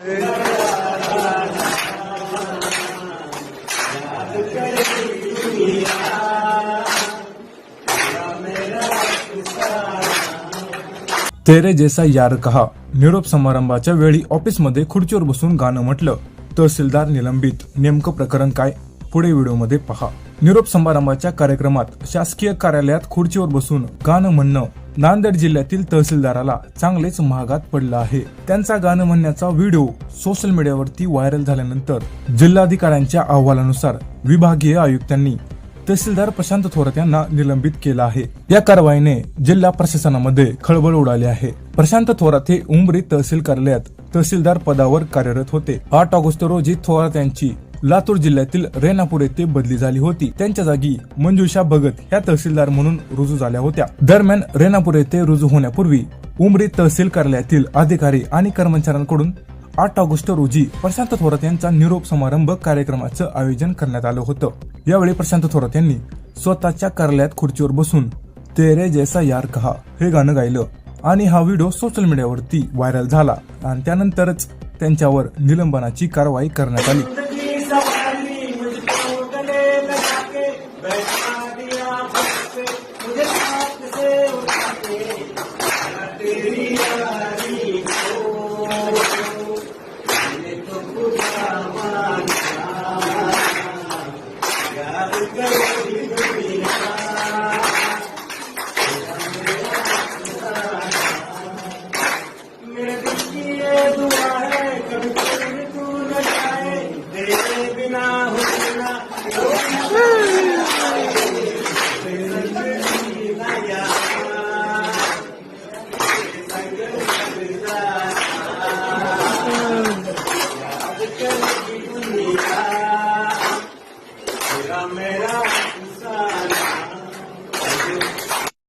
तेरे जैसा यार कहा निरोप समारंभाच्या वेळी ऑफिसमध्ये खुर्चीवर बसून गाणं म्हटलं तहसीलदार निलंबित. नेमकं प्रकरण काय? पुढे व्हिडिओमध्ये पहा. निरोप समारंभाच्या कार्यक्रमात शासकीय कार्यालयात खुर्चीवर बसून गाणं म्हणणं नांदेड जिल्ह्यातील तहसीलदाराला चांगलेच महागात पडलं आहे. त्यांचा गाणं म्हणण्याचा व्हिडिओ सोशल मीडियावरती व्हायरल झाल्यानंतर जिल्हाधिकाऱ्यांच्या अहवालानुसार विभागीय आयुक्तांनी तहसीलदार प्रशांत थोरात यांना निलंबित केलं आहे. या कारवाईने जिल्हा प्रशासनामध्ये खळबळ उडाली आहे. प्रशांत थोरात हे उमरी तहसील कार्यालयात तहसीलदार पदावर कार्यरत होते. आठ ऑगस्ट रोजी थोरात यांची लातूर जिल्ह्यातील रेनापूर येथे बदली झाली होती. त्यांच्या जागी मंजुषा भगत ह्या तहसीलदार म्हणून रुजू झाल्या होत्या. दरम्यान रेनापूर येथे रुजू होण्यापूर्वी उमरी तहसील कार्यालयातील अधिकारी आणि कर्मचाऱ्यांकडून आठ ऑगस्ट रोजी प्रशांत थोरात यांचा निरोप समारंभ कार्यक्रमाचं आयोजन करण्यात आलं होतं. यावेळी प्रशांत थोरात यांनी स्वतःच्या कार्यालयात खुर्चीवर बसून तेरे जैसा यार कहा हे गाणं गायलं आणि हा व्हिडिओ सोशल मीडियावरती व्हायरल झाला आणि त्यानंतरच त्यांच्यावर निलंबनाची कारवाई करण्यात आली. सवारी मुझको गले लगा के बैठा